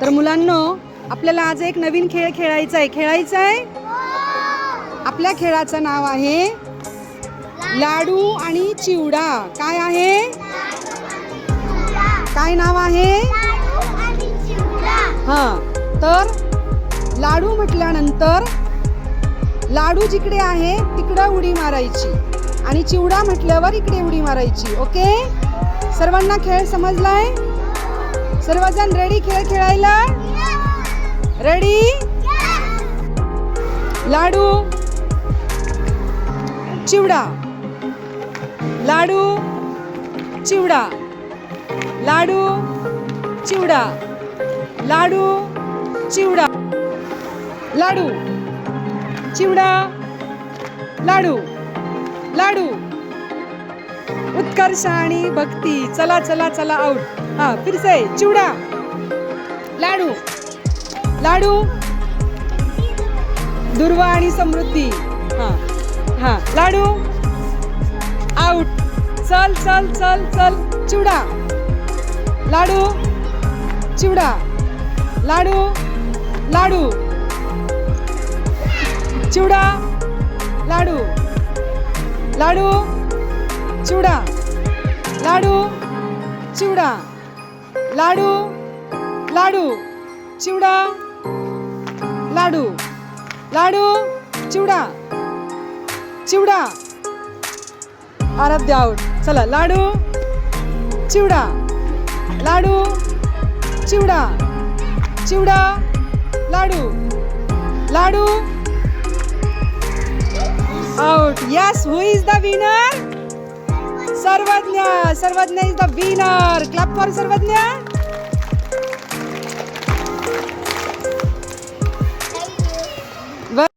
तर मुलांनो आपल्याला आज एक नवीन खेळ खेळायचा आहे खेळायचा आहे आपल्या खेळाचं नाव आहे लाडू आणि चिवडा. काय आहे? काय नाव आहे? हां तर लाडू म्हटल्यानंतर लाडू जिकडे आहे तिकडं उडी मारायची. आणि चिवडा म्हटल्यावर इकडे उडी मारायची. ओके? सर्वांना खेळ समजलाय? सर्वजण रेडी खेळ खेळायला? रेडी लाडू? चिवडा. लाडू? चिवडा. लाडू? चिवडा. लाडू? चिवडा. लाडू? चिवडा? लाडू? लाडू? उत्कर्ष आणि भक्ती. चला चला चला आउट हा फिरसे चिवडा. लाडू. लाडू. दुर्वा आणि समृद्धी. हा हा लाडू. आउट चल चल चल चल चिवडा. लाडू. चिवडा. लाडू. लाडू. चिवडा. लाडू. लाडू. चिवडा. लाडू. चिवडा. लाडू. लाडू. चिवडा. लाडू. लाडू. चिवडा. चिवडा. आराध्य आउट चला लाडू. चिवडा. लाडू. चिवडा. चिवडा. लाडू. लाडू. Out yes who is the winner Sarvagya Sarvagya is the winner clap for Sarvagya.